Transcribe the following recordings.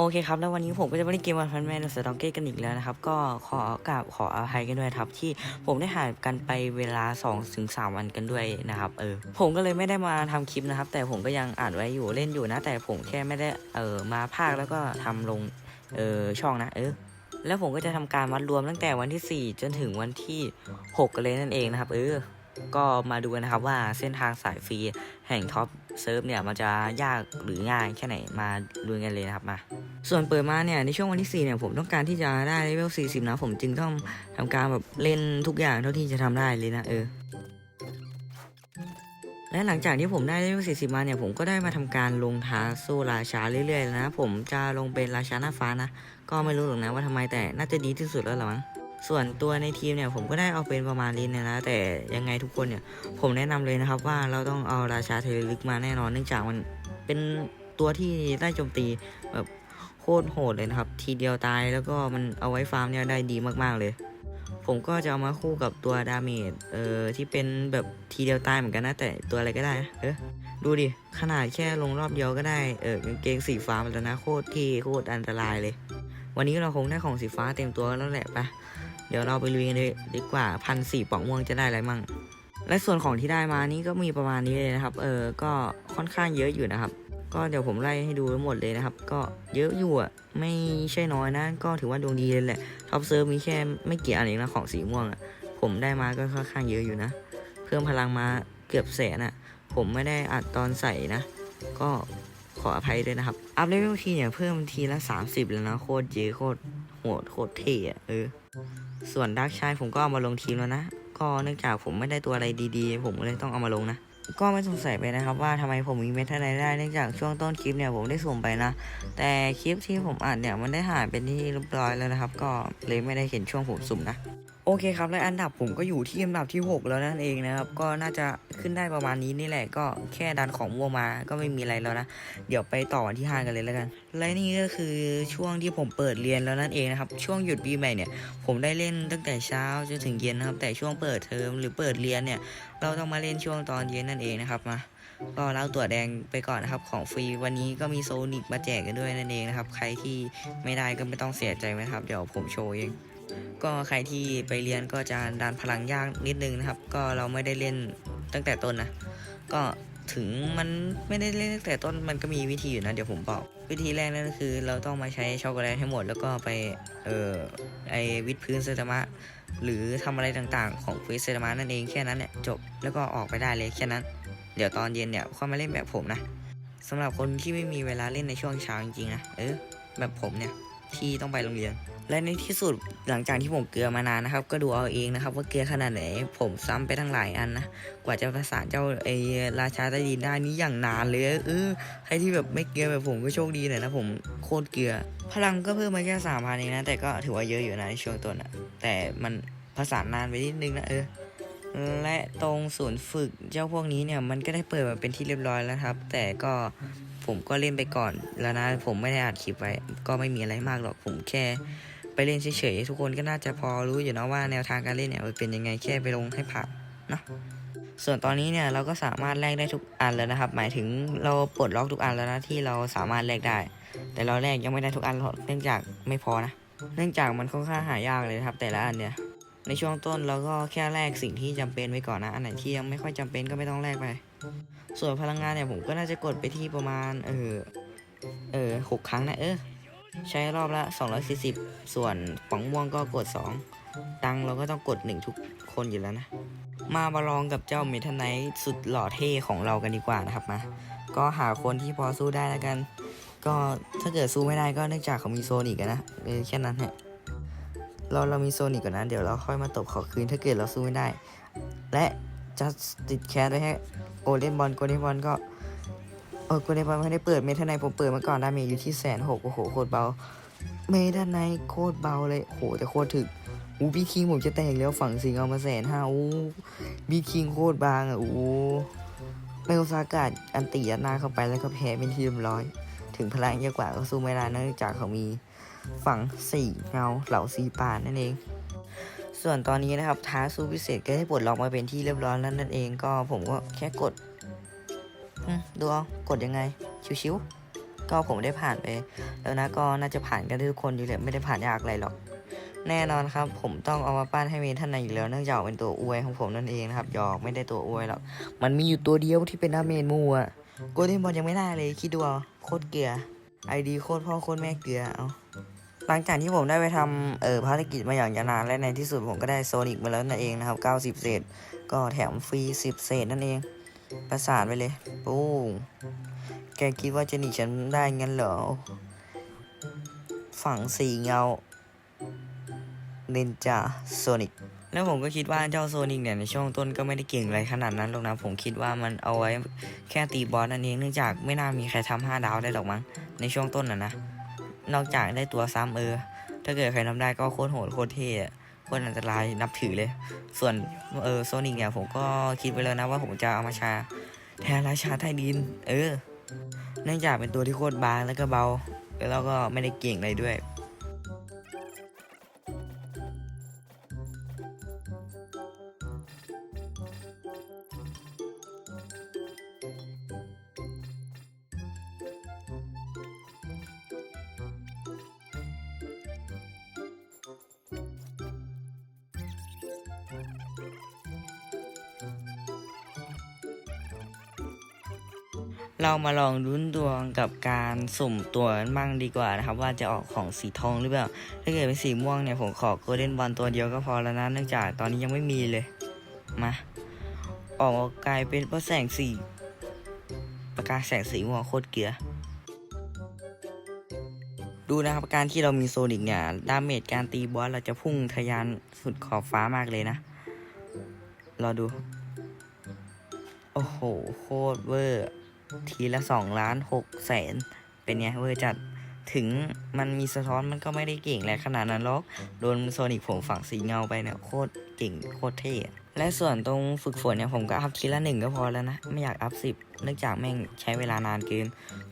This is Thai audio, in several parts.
โอเคครับ แล้ววันนี้ผมก็จะมาเล่นเกมวันพันแมนสตองเก้กันอีกแล้วนะครับ ก็ขอกราบขออภัยกันด้วยครับ ที่ผมได้หายกันไปเวลา2ถึง3วันกันด้วยนะครับ เออ ผมก็เลยไม่ได้มาทำคลิปนะครับ แต่ผมก็ยังอ่านไว้อยู่เล่นอยู่นะ แต่ผมแค่ไม่ได้เออมาภาคแล้วก็ทำลงเออช่องนะ เออ แล้วผมก็จะทำการวัดรวมตั้งแต่วันที่ 4 จนถึงวันที่ 6 กันเลยนั่นเองนะครับ เออ ก็มาดูกันนะครับว่าเส้นทางสายฟรีแห่งท็อปเซิร์ฟเนี่ยมันจะยากหรือง่ายแค่ไหนมาดูกันเลยนะครับมา ส่วนเปิดมาเนี่ยในช่วงวันที่ 4 เนี่ยผมต้องการที่จะได้เลเวล 40 นะ ผมจึงต้องทำการแบบเล่นทุกอย่างเท่าที่จะทำได้เลยนะเออและหลังจากที่ผมได้เลเวล 40 มาเนี่ย ผมก็ได้มาทำการลงท้าสู้ราชาเรื่อยๆนะ ผมจะลงเป็นราชาหน้าฟ้านะ ก็ไม่รู้หรอกนะว่าทำไมแต่น่าจะดีที่สุดแล้วหรอมั้ง ส่วนตัวในทีมเนี่ยผมก็ได้เอาเป็นประมาณลินเนี่ยนะ แต่ยังไงทุกคนเนี่ยผมแนะนำเลยนะครับว่าเราต้องเอาราชาเทเลลึกมาแน่นอนเนื่องจากมันเป็นตัวที่ได้โจมตีแบบโคตรโหดเลยนะครับ ทีเดียวตายแล้วก็มันเอาไว้ฟาร์มเนี่ยได้ดีมากๆเลย ผมก็จะเอามาคู่กับตัวดาเมจเอ่อที่เป็นแบบทีเดียวตายเหมือนกันนะแต่ตัวอะไรก็ได้นะเออดูดิ ขนาดแค่ลงรอบเดียวก็ได้เออกางเกงสีฟ้ามาแล้วนะโคตรที่โคตรอันตรายเลย วันนี้เราคงได้ของสีฟ้าเต็มตัวแล้วแหละปะ เดี๋ยวเราไปลุยกันเลยดีกว่าพันสี่ปองม่วงจะได้อะไรมั่ง และส่วนของที่ได้มานี่ก็มีประมาณนี้เลยนะครับ เออ ก็ค่อนข้างเยอะอยู่นะครับ ก็เดี๋ยวผมไล่ให้ดูทั้งหมดเลยนะครับ ก็เยอะอยู่อะ ไม่ใช่น้อยนะ ก็ถือว่าดวงดีเลยแหละ ท็อปเซิร์ฟมีแค่ไม่กี่อันเองนะของสีม่วงอะ ผมได้มาก็ค่อนข้างเยอะอยู่นะ เพิ่มพลังมาเกือบแสนอะ ผมไม่ได้อัดตอนใส่นะ ก็ขออภัยด้วยนะครับ อัพเลเวลทีเนี่ยเพิ่มทีละ 30 แล้วนะ โคตรเยอะโคตรโหดโคตรเท่อะเออ ส่วนดักชายผมก็เอามาลงทีมแล้วนะ ก็เนื่องจากผมไม่ได้ตัวอะไรดีๆ ผมเลยต้องเอามาลงนะ ก็ไม่สงสัยไปนะครับว่าทำไมผมมีเมทัลไนได้ เนื่องจากช่วงต้นคลิปเนี่ยผมได้สุ่มไปนะ แต่คลิปที่ผมอัดเนี่ยมันได้หายเป็นที่เรียบร้อยแล้วนะครับ ก็เลยไม่ได้เห็นช่วงผมสุ่มนะ โอเคครับ และอันดับผมก็อยู่ที่อันดับที่ 6 แล้วนั่นเองนะครับ ก็น่าจะขึ้นได้ประมาณนี้นี่แหละ ก็แค่ดันของม่วมาก็ไม่มีอะไรแล้วนะ เดี๋ยวไปต่อวันที่5กันเลยแล้วกัน และนี่ก็คือช่วงที่ผมเปิดเรียนแล้วนั่นเองนะครับ ช่วงหยุดปีใหม่เนี่ย ผมได้เล่นตั้งแต่เช้าจนถึงเย็นนะครับ แต่ช่วงเปิดเทอมหรือเปิดเรียนเนี่ย เราต้องมาเล่นช่วงตอนเย็นนั่นเองนะครับมาก็เล่าตัวแดงไปก่อนนะครับของฟรีวันนี้ก็มีโซนิกมาแจกกันด้วยนั่นเองนะครับ ใครที่ไม่ได้ก็ไม่ต้องเสียใจนะครับ เดี๋ยวผมโชว์เอง ก็ใครที่ไปเรียนก็จะดันพลังยากนิดนึงนะครับ ก็เราไม่ได้เล่นตั้งแต่ต้นนะ ก็ถึงมันไม่ได้เล่นตั้งแต่ต้นมันก็มีวิธีอยู่นะ เดี๋ยวผมบอก วิธีแรกนั่นก็คือเราต้องมาใช้ช็อกโกแลตให้หมด แล้วก็ไปเอ่อไอวิดพื้นเซตามะหรือทำอะไรต่างๆ ของฟิสเซตามะนั่นเองแค่นั้นเนี่ยจบแล้วก็ออกไปได้เลยแค่นั้น เดี๋ยวตอนเย็นเนี่ยค่อยมาเล่นแบบผมนะสำหรับคนที่ไม่มีเวลาเล่นในช่วงเช้าจริงๆนะเออแบบผมเนี่ยที่ต้องไปโรงเรียน และในที่สุดหลังจากที่ผมเกลือมานานนะครับ ก็ดูเอาเองนะครับ ว่าเกลือขนาดไหน ผมซ้ำไปทั้งหลายอันนะกว่าจะประสานเจ้าไอราชาใต้ดินได้นี่อย่างนานเลยเออใครที่แบบไม่เกลือแบบผมก็โชคดีหน่อยนะผมโคตรเกลือ พลังก็เพิ่มมาแค่สามพันเองนะแต่ก็ถือว่าเยอะอยู่นะในช่วงต้นอะแต่มันประสานนานไปนิดนึงนะเออและตรงศูนย์ฝึกเจ้าพวกนี้เนี่ยมันก็ได้เปิดมาเป็นที่เรียบร้อยแล้วครับ แต่ก็ผมก็เล่นไปก่อนแล้วนะผมไม่ได้อัดคลิปไว้ ก็ไม่มีอะไรมากหรอกผมแค่ ไปเล่นเฉยๆทุกคนก็น่าจะพอรู้อยู่นะว่าแนวทางการเล่นเนี่ยมันเป็นยังไงแค่ไปลงให้ผ่านเนาะส่วนตอนนี้เนี่ยเราก็สามารถแลกได้ทุกอันแล้วนะครับ หมายถึงเราปลดล็อกทุกอันแล้วนะที่เราสามารถแลกได้ แต่เราแลกยังไม่ได้ทุกอันหรอกเนื่องจากไม่พอนะ เนื่องจากมันค่อนข้างหายากเลยนะครับ แต่ละอันเนี่ยในช่วงต้นเราก็แค่แลกสิ่งที่จำเป็นไว้ก่อนนะ อันไหนที่ยังไม่ค่อยจำเป็นก็ไม่ต้องแลกไป ส่วนพลังงานเนี่ยผมก็น่าจะกดไปที่ประมาณเออเออหกครั้งนะเออ ใช้รอบละ 240 ส่วนป๋องม่วงก็กด 2 ตังเราก็ต้องกด 1 ทุกคนอยู่แล้วนะ มาบาลองกับเจ้าเมทันไนท์สุดหล่อเท่ของเรากันดีกว่านะครับมา ก็หาคนที่พอสู้ได้แล้วกัน ก็ถ้าเกิดสู้ไม่ได้ก็เนื่องจากเขามีโซนอีกนะแค่นั้นแหละเราเรามีโซนอีกก่อนนะ เดี๋ยวเราค่อยมาตบเขาคืนถ้าเกิดเราสู้ไม่ได้ และจะติดแคสไว้ให้โอเล่นบอลโกเล่นบอลก็ เออกูในบอลไม่ได้เปิดเมทันไนผมเปิดมาก่อนดาเมจอยู่ที่แสนหกโอ้โหโคตรเบา เมทันไนโคตรเบาเลยโอ้โหแต่โคตรถึกอูบีคิงผมจะแตกแล้วฝั่งสิงเอามาแสนห้าอูบีคิงโคตรบางอะอูเมลซากาดอันตียัดหน้าเข้าไปแล้วก็แพ้เป็นที่เรียบร้อย ถึงพลังเยอะกว่าก็สู้ไม่ได้เนื่องจากเขามีฝั่งสี่เงาเหล่าสีป่านนั่นเอง ส่วนตอนนี้นะครับท้าสู้พิเศษก็ได้ปลดล็อกมาเป็นที่เรียบร้อยแล้วนั่นเองก็ผมก็แค่กด ดูเอากดยังไง ชิวก็ผมได้ผ่านไป แล้วนะก็น่าจะผ่านกันทุกคนอยู่เลยไม่ได้ผ่านยากอะไรหรอก แน่นอนครับ ผมต้องเอามาปั้นให้เมทันในอยู่แล้วเนื่องจากเป็นตัวอวยของผมนั่นเองนะครับหยอกไม่ได้ตัวอวยหรอกมันมีอยู่ตัวเดียวที่เป็นดาเมจมูอะโกลเด้นบอลยังไม่ได้เลยคิดดูเอาโคตรเกลือไอดีโคตรพ่อโคตรแม่เกลือเอาหลังจากที่ผมได้ไปทำเอ่อภารกิจมาอย่างยาวนานและในที่สุดผมก็ได้โซนิกมาแล้วนั่นเองนะครับ 90 เศษ ก็แถมฟรี 10 เศษนั่นเอง ประสานไปเลยปุ้งแกคิดว่าจะหนีฉันได้งั้นเหรอ ฝั่งสีเงาเนินจาโซนิกแล้วผมก็คิดว่าเจ้าโซนิกเนี่ยในช่วงต้นก็ไม่ได้เก่งอะไรขนาดนั้นหรอกนะ ผมคิดว่ามันเอาไว้แค่ตีบอสนั่นเองเนื่องจากไม่น่ามีใครทำห้าดาวได้หรอกมั้งในช่วงต้นน่ะนะ นอกจากได้ตัวซ้ำเออ ถ้าเกิดใครทำได้ก็โคตรโหดโคตรเท่ คตรอันตรายนับถือเลย ส่วนเออโซนิกเนี่ยผมก็คิดไว้แล้วนะว่าผมจะเอามาชาแทนราชาใต้ดิน เออ เนื่องจากเป็นตัวที่โคตรบางแล้วก็เบา แล้วก็ไม่ได้เก่งอะไรด้วย เรามาลองลุ้นดวงกับการสุ่มตัวกันบ้างดีกว่านะครับ ว่าจะออกของสีทองหรือเปล่า ถ้าเกิดเป็นสีม่วงเนี่ยผมขอโกลเด้นบอลตัวเดียวก็พอแล้วนะเนื่องจากตอนนี้ยังไม่มีเลย มา ออกกลายเป็นประแสงสีประกายแสงสีม่วงโคตรเกลือ ดูนะครับการที่เรามีโซนิกเนี่ยดาเมจการตีบอสเราจะพุ่งทะยานสุดขอบฟ้ามากเลยนะรอดู โอ้โห โคตรเวอร์ ทีละสองล้านหกแสนเป็นไงเวอร์จัดถึงมันมีสะท้อนมันก็ไม่ได้เก่งแรงขนาดนั้นหรอก โดนโซนิกผมฝั่งสีเงาไปเนี่ยโคตรเก่งโคตรเท่และส่วนตรงฝึกฝนเนี่ยผมก็อัพทีละหนึ่งก็พอแล้วนะ ไม่อยากอัพสิบเนื่องจากแม่งใช้เวลานานเกิน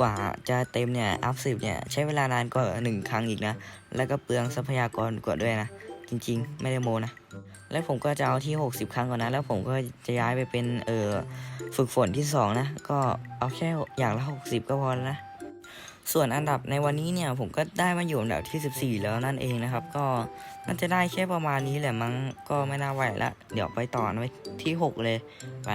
กว่าจะเต็มเนี่ยอัพสิบเนี่ยใช้เวลานานกว่าหนึ่งครั้งอีกนะ แล้วก็เปลืองทรัพยากรกว่าด้วยนะ จริง ๆ ไม่ได้โมนะ แล้วผมก็จะเอาที่ 60 ครั้งก่อนนะ แล้วผมก็จะย้ายไปเป็นเออฝึกฝนที่ 2 นะ ก็เอาแค่อย่างละ 60 ก็พอแล้วนะ ส่วนอันดับในวันนี้เนี่ยผมก็ได้มาอยู่อันดับที่ 14 แล้วนั่นเองนะครับ ก็น่าจะได้แค่ประมาณนี้แหละมั้ง ก็ไม่น่าไหวละ เดี๋ยวไปต่อไว้ที่ 6 เลย ไป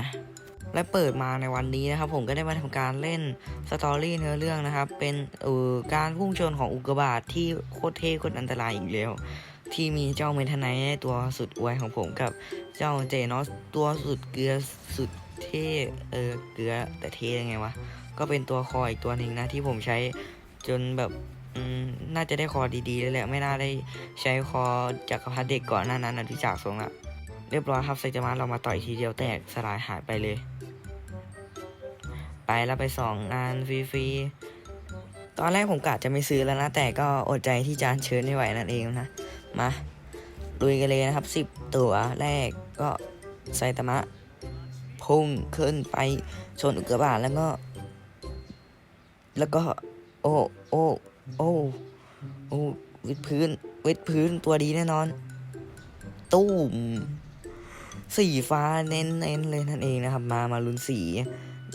และเปิดมาในวันนี้นะครับ ผมก็ได้มาทำการเล่นสตอรี่เนื้อเรื่องนะครับ เป็นเออการพุ่งชนของอุกกาบาตที่โคตรเท่โคตรอันตรายอีกแล้ว ที่มีเจ้าเมทไนท์ตัวสุดอวยของผมกับเจ้าเจนอสตัวสุดเกลือสุดเท่เออเกลือแต่เท่ยังไงวะก็เป็นตัวคออีกตัวหนึ่งนะที่ผมใช้จนแบบน่าจะได้คอดีๆเลยแหละไม่น่าได้ใช้คอจากรพรรดิเด็กก่อนหน้านั้นนะที่จากทรงอะเรียบร้อยครับไซจามาเรามาต่อยทีเดียวแตกสลายหายไปเลย ไปแล้วไปสองงานฟรีๆตอนแรกผมกะจะไม่ซื้อแล้วนะ แต่ก็อดใจที่จะเชิญไม่ไหวนั่นเองนะ มาลุยกันเลยนะครับสิบตัวแรกก็ไซตามะพุ่งขึ้นไปชนอุกกาบาตแล้วก็ แล้วก็ โอ้โอ้โอ้โอ้วิดพื้นวิดพื้นตัวดีแน่นอน ตู้มสีฟ้าเน้นเน้นๆเลยนั่นเองนะครับ มามาลุ้นสี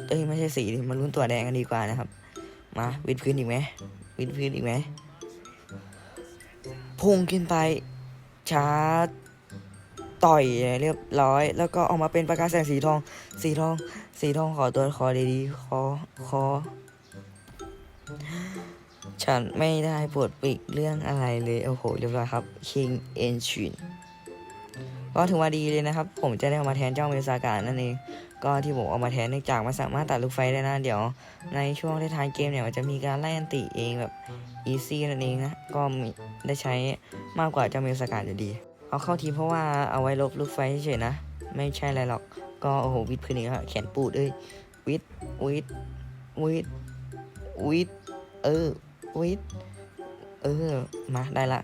เอ้ยไม่ใช่สีมาลุ้นตัวแดงกันดีกว่านะครับ มาวิดพื้นอีกไหมวิดพื้นอีกไหม พุ่งขึ้นไปชาร์จต่อยเรียบร้อย แล้วก็ออกมาเป็นประกายแสงสีทอง สีทอง สีทองขอตัวคอดีๆคอคอฉันไม่ได้ปวดปีกเรื่องอะไรเลย โอ้โห เรียบร้อยครับ King e n c h i n ก็ถือว่าดีเลยนะครับ ผมจะได้เอามาแทนเจ้าเมซากานั่นเอง ก็ที่ผมเอามาแทนเนื่องจากมันสามารถตัดลูกไฟได้นะ เดี๋ยวในช่วงท้ายเกมเนี่ยมันจะมีการไล่อันติเองแบบอีซี่นั่นเองนะ ก็ได้ใช้มากกว่าเจ้าเมซากาจะดี เอาเข้าทีเพราะว่าเอาไว้ลบลูกไฟเฉยๆนะ ไม่ใช่อะไรหรอก ก็โอ้โหวิดพื้นอีกครับแขนปูดเอ้ยวิดวิดวิดวิดเออวิดเออมาได้ละ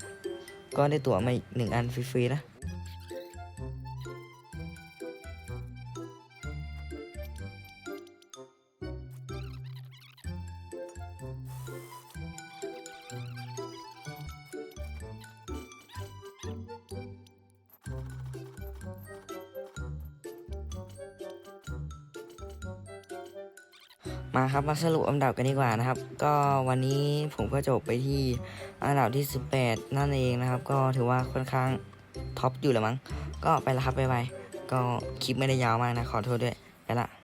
ก็ได้ตั๋วมาอีกหนึ่งอันฟรีๆนะ มาครับมาสรุปอันดับกันดีกว่านะครับ ก็วันนี้ผมก็จบไปที่อันดับที่ 18 นั่นเองนะครับ ก็ถือว่าค่อนข้างท็อปอยู่แล้วมั้ง ก็ไปละครับไปไปก็คลิปไม่ได้ยาวมากนะ ขอโทษด้วย ไปละ